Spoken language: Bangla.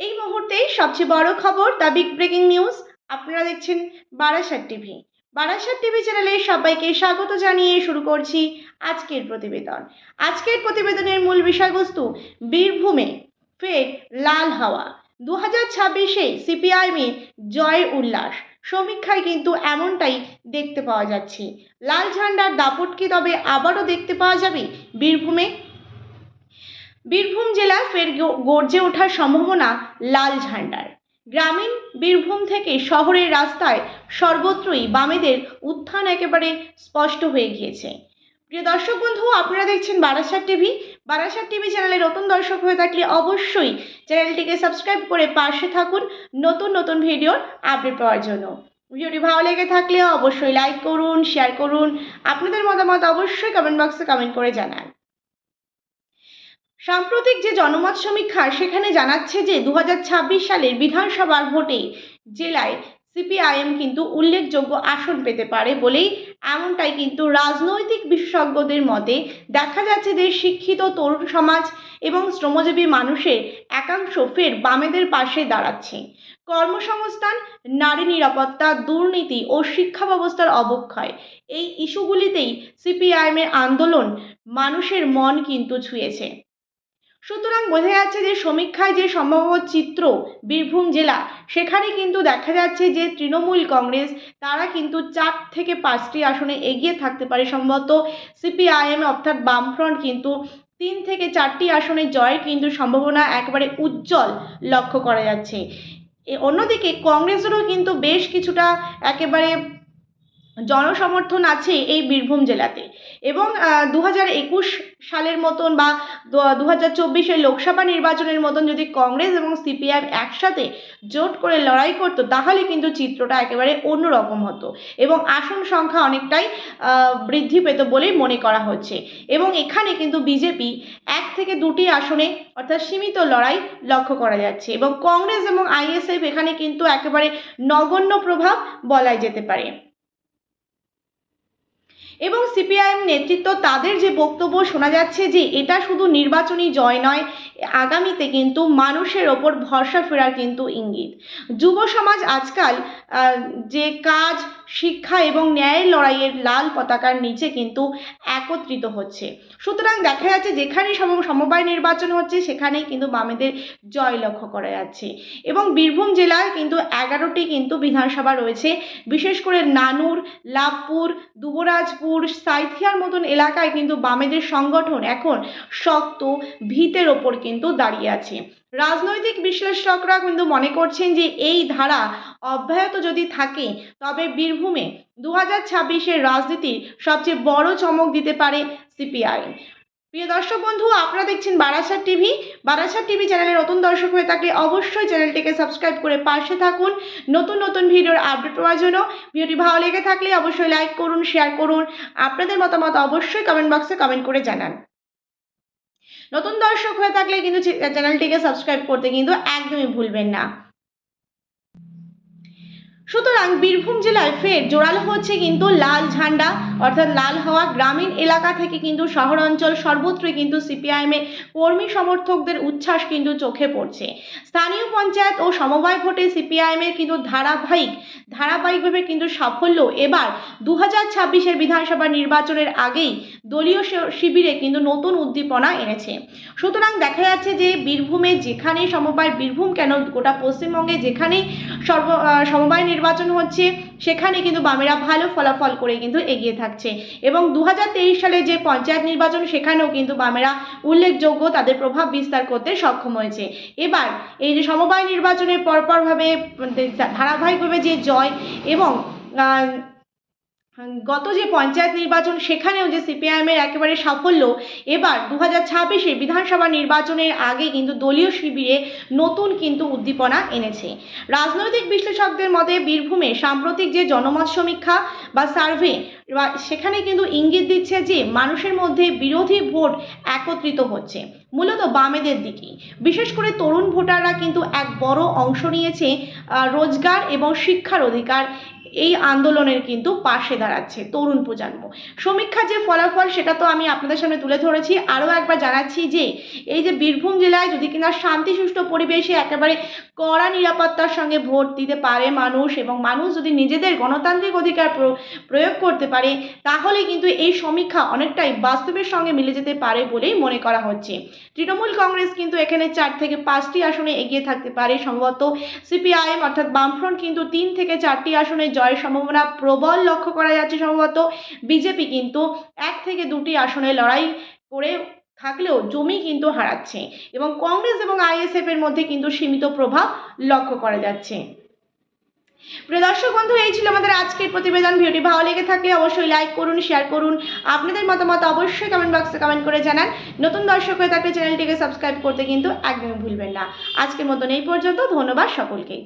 এই মুহূর্তে সবচেয়ে বড় খবর দ্য বিগ ব্রেকিং নিউজ। আপনারা দেখছেন বারাসাত টিভি। বারাসাত টিভি চ্যানেলে সবাইকে স্বাগত জানিয়ে শুরু করছি আজকের প্রতিবেদন। আজকের প্রতিবেদনের মূল বিষয়বস্তু, বীরভূমে ফের লাল হাওয়া। দু হাজার ছাব্বিশে সিপিআইএমের জয়ের উল্লাস। সমীক্ষায় কিন্তু এমনটাই দেখতে পাওয়া যাচ্ছে। লাল ঝান্ডার দাপট কি তবে আবারও দেখতে পাওয়া যাবে বীরভূমে? বীরভূম জেলা ফের গর্জে ওঠার সম্ভাবনা লাল ঝান্ডার গ্রামীণ বীরভূম থেকে শহরের রাস্তায় সর্বত্রই বামেদের উত্থান একেবারে স্পষ্ট হয়ে গিয়েছে। প্রিয় দর্শক বন্ধু, আপনারা দেখছেন বারাসাত টিভি। বারাসাত টিভি চ্যানেলে নতুন দর্শক হয়ে থাকলে অবশ্যই চ্যানেলটিকে সাবস্ক্রাইব করে পাশে থাকুন নতুন নতুন ভিডিওর আপডেট পাওয়ার জন্য। ভিডিওটি ভালো লেগে থাকলে অবশ্যই লাইক করুন, শেয়ার করুন। আপনাদের মতামত অবশ্যই কমেন্ট বক্সে কমেন্ট করে জানান। সাম্প্রতিক যে জনমত সমীক্ষা, সেখানে জানাচ্ছে যে দু হাজার ছাব্বিশ সালের বিধানসভার ভোটে জেলায় সিপিআইএম কিন্তু উল্লেখযোগ্য আসন পেতে পারে বলেই এমনটাই কিন্তু রাজনৈতিক বিশেষজ্ঞদের মতে দেখা যাচ্ছে যে শিক্ষিত তরুণ সমাজ এবং শ্রমজীবী মানুষের একাংশ ফের বামেদের পাশে দাঁড়াচ্ছে। কর্মসংস্থান, নারী নিরাপত্তা, দুর্নীতি ও শিক্ষা ব্যবস্থার অবক্ষয়, এই ইস্যুগুলিতেই সিপিআইএমের আন্দোলন মানুষের মন কিন্তু ছুঁয়েছে। সুতরাং বোঝা যাচ্ছে যে সমীক্ষায় যে সম্ভাব্য চিত্র বীরভূম জেলা, সেখানে কিন্তু দেখা যাচ্ছে যে তৃণমূল কংগ্রেস, তারা কিন্তু চার থেকে পাঁচটি আসনে এগিয়ে থাকতে পারে। সম্ভবত সিপিআইএম অর্থাৎ বামফ্রন্ট কিন্তু তিন থেকে চারটি আসনে জয়ের কিন্তু সম্ভাবনা একেবারে উজ্জ্বল লক্ষ্য করা যাচ্ছে। অন্যদিকে কংগ্রেসেরও কিন্তু বেশ কিছুটা একেবারে জনসমর্থন আছে এই বীরভূম জেলাতে। এবং দু হাজার একুশ সালের মতন বা দু হাজার লোকসভা নির্বাচনের মতন যদি কংগ্রেস এবং সিপিআইএম একসাথে জোট করে লড়াই করতো, তাহলে কিন্তু চিত্রটা একেবারে অন্যরকম হতো এবং আসন সংখ্যা অনেকটাই বৃদ্ধি পেত বলেই মনে করা হচ্ছে। এবং এখানে কিন্তু বিজেপি এক থেকে দুটি আসনে অর্থাৎ সীমিত লড়াই লক্ষ্য করা যাচ্ছে এবং কংগ্রেস এবং আইএসএফ এখানে কিন্তু একেবারে নগণ্য প্রভাব বলাই যেতে পারে। এবং সিপিআইএম নেতৃত্ব তাদের যে বক্তব্য শোনা যাচ্ছে যে এটা শুধু নির্বাচনী জয় নয়, আগামীতে কিন্তু মানুষের ওপর ভরসা ফেরার কিন্তু ইঙ্গিত। যুব সমাজ আজকাল যে কাজ, শিক্ষা এবং ন্যায়ের লড়াইয়ের লাল পতাকার নিচে কিন্তু একত্রিত হচ্ছে। সুতরাং দেখা যাচ্ছে যেখানে সম, সমবায় নির্বাচন হচ্ছে, সেখানেই কিন্তু বামেদের জয় লক্ষ্য করা যাচ্ছে। এবং বীরভূম জেলায় কিন্তু এগারোটি কিন্তু বিধানসভা রয়েছে। বিশেষ করে নানুর, লাভপুর, দুবরাজপুর সাইথিয়ার মতন এলাকায় কিন্তু বামেদের সংগঠন এখন শক্ত, ভিতের ওপর কিন্তু দাঁড়িয়ে আছে। রাজনৈতিক বিশ্লেষকরা কিন্তু মনে করছেন যে এই ধারা অব্যাহত যদি থাকে, তবে বীরভূমে দু হাজার ছাব্বিশের রাজনীতির সবচেয়ে বড় চমক দিতে পারে সিপিআইএম প্রিয় দর্শক বন্ধু, আপনারা দেখছেন বারাসাত টিভি। বারাসাত টিভি চ্যানেলে নতুন দর্শক হয়ে থাকলে অবশ্যই চ্যানেলটিকে সাবস্ক্রাইব করে পাশে থাকুন। নতুন নতুন ভিডিওর আপডেট পাওয়ার জন্য ভিডিওটি ভালো লেগে থাকলে অবশ্যই লাইক করুন, শেয়ার করুন। আপনাদের মতামত অবশ্যই কমেন্ট বক্সে কমেন্ট করে জানান। নতুন দর্শক হয়ে থাকলে কিন্তু চ্যানেলটিকে সাবস্ক্রাইব করতে কিন্তু একদমই ভুলবেন না। সুতরাং বীরভূম জেলায় ফের জোরালো হচ্ছে কিন্তু লাল ঝান্ডা, অর্থাৎ লাল হাওয়া গ্রামীণ এলাকা থেকে কিন্তু শহর অঞ্চল সর্বত্রই কিন্তু সিপিআইএমের কর্মী সমর্থকদের উচ্ছ্বাস কিন্তু চোখে পড়ছে। স্থানীয় পঞ্চায়েত ও সমবায় ভোটে সিপিআইএমের কিন্তু ধারাবাহিক, ধারাবাহিকভাবে কিন্তু সাফল্য এবার দু হাজার ছাব্বিশের বিধানসভা নির্বাচনের আগেই দলীয় শিবিরে কিন্তু নতুন উদ্দীপনা এনেছে। সুতরাং দেখা যাচ্ছে যে বীরভূমে যেখানেই সমবায়, বীরভূম কেন গোটা পশ্চিমবঙ্গে যেখানেই সর্ব সমবায় নির্বাচন হচ্ছে সেখানে কিন্তু বামেরা ভালো ফলাফল করে কিন্তু এগিয়ে থাকছে। এবং দু হাজার তেইশ সালে যে পঞ্চায়েত নির্বাচন সেখানেও কিন্তু বামেরা উল্লেখযোগ্য তাদের প্রভাব বিস্তার করতে সক্ষম হয়েছে। এবার এই যে সমবায় নির্বাচনের পরপরভাবে উম, ধারাবাহিকভাবে যে জয় এবং গত যে পঞ্চায়েত নির্বাচন, সেখানেও যে সিপিআইএমের একেবারে সাফল্য, এবার দু হাজার ছাব্বিশে বিধানসভা নির্বাচনের আগে কিন্তু দলীয় শিবিরে নতুন কিন্তু উদ্দীপনা এনেছে। রাজনৈতিক বিশ্লেষকদের মতে, বীরভূমে সাম্প্রতিক যে জনমত সমীক্ষা বা সার্ভে সেখানে কিন্তু ইঙ্গিত দিচ্ছে যে মানুষের মধ্যে বিরোধী ভোট একত্রিত হচ্ছে, মূলত বামেদের দিকেই। বিশেষ করে তরুণ ভোটাররা কিন্তু এক বড় অংশ নিয়েছে রোজগার এবং শিক্ষার অধিকার এই আন্দোলনের কিন্তু পাশে দাঁড়াচ্ছে তরুণ প্রজন্ম। সমীক্ষার যে ফলাফল সেটা তো আমি আপনাদের সামনে তুলে ধরেছি। আরও একবার জানাচ্ছি যে, এই যে বীরভূম জেলায় যদি কিনা শান্তি সুষ্ঠু পরিবেশে একেবারে কড়া নিরাপত্তার সঙ্গে ভোট দিতে পারে মানুষ এবং মানুষ যদি নিজেদের গণতান্ত্রিক অধিকার প্র- প্রয়োগ করতে পারে, তাহলে কিন্তু এই সমীক্ষা অনেকটাই বাস্তবের সঙ্গে মিলে যেতে পারে বলেই মনে করা হচ্ছে। তৃণমূল কংগ্রেস কিন্তু এখানে চার থেকে পাঁচটি আসনে এগিয়ে থাকতে পারে, সম্ভবত সিপিআইএম অর্থাৎ বামফ্রন্ট কিন্তু তিন থেকে চারটি আসনে জয়ের সম্ভাবনা প্রবল লক্ষ্য করা যাচ্ছে, সম্ভবত বিজেপি কিন্তু এক থেকে দুটি আসনে লড়াই করে থাকলেও জমি কিন্তু হারাচ্ছে এবং কংগ্রেস এবং আইএসএফ এর মধ্যে কিন্তু সীমিত প্রভাব লক্ষ্য করা যাচ্ছে। প্রিয় দর্শক বন্ধু, এই ছিল আমাদের আজকের প্রতিবেদন। ভিডিওটি ভালো লেগে থাকলে অবশ্যই লাইক করুন শেয়ার করুন। আপনাদের মতামত অবশ্যই কমেন্ট বক্সে কমেন্ট করে জানান। নতুন দর্শক হয়ে থাকলে চ্যানেলটিকে সাবস্ক্রাইব করতে কিন্তু একদমই ভুলবেন না। আজকের মতন এই পর্যন্ত। ধন্যবাদ সকলকে।